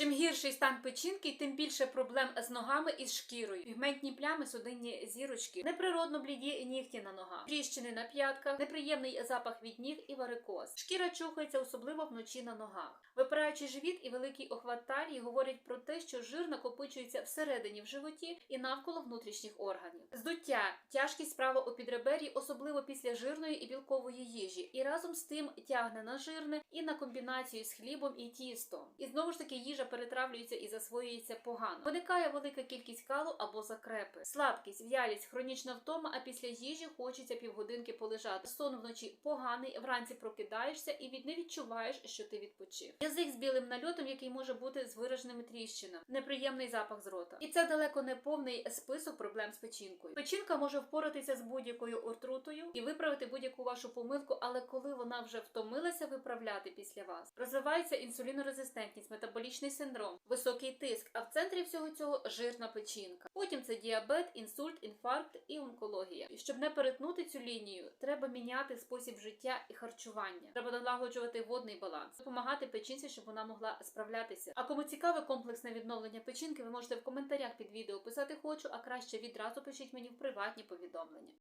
Чим гірший стан печінки, тим більше проблем з ногами і з шкірою. Пігментні плями, судинні зірочки, неприродно бліді нігті на ногах, тріщини на п'ятках, неприємний запах від ніг і варикоз. Шкіра чухається, особливо вночі на ногах. Випираючий живіт і великий охват талії говорять про те, що жир накопичується всередині в животі і навколо внутрішніх органів. Здуття, тяжкість справа у підребер'ї, особливо після жирної і білкової їжі, і разом з тим тягне на жирне і на комбінацію з хлібом і тістом. І знову ж таки їжа перетравлюється і засвоюється погано. Виникає велика кількість калу або закрепи, слабкість, в'ялість, хронічна втома. А після їжі хочеться півгодинки полежати. Сон вночі поганий, вранці прокидаєшся і від не відчуваєш, що ти відпочив. Язик з білим нальотом, який може бути з вираженими тріщинами, неприємний запах з рота. І це далеко не повний список проблем з печінкою. Печінка може впоратися з будь-якою отрутою і виправити будь-яку вашу помилку, але коли вона вже втомилася виправляти після вас, розвивається інсулінорезистентність, метаболічний синдром, високий тиск. А в центрі всього цього жирна печінка. Потім це діабет, інсульт, інфаркт і онкологія. І щоб не перетнути цю лінію, треба міняти спосіб життя і харчування. Треба налагоджувати водний баланс, допомагати печінці, щоб вона могла справлятися. А кому цікаве комплексне відновлення печінки, ви можете в коментарях під відео писати хочу, а краще відразу пишіть мені в приватні повідомлення.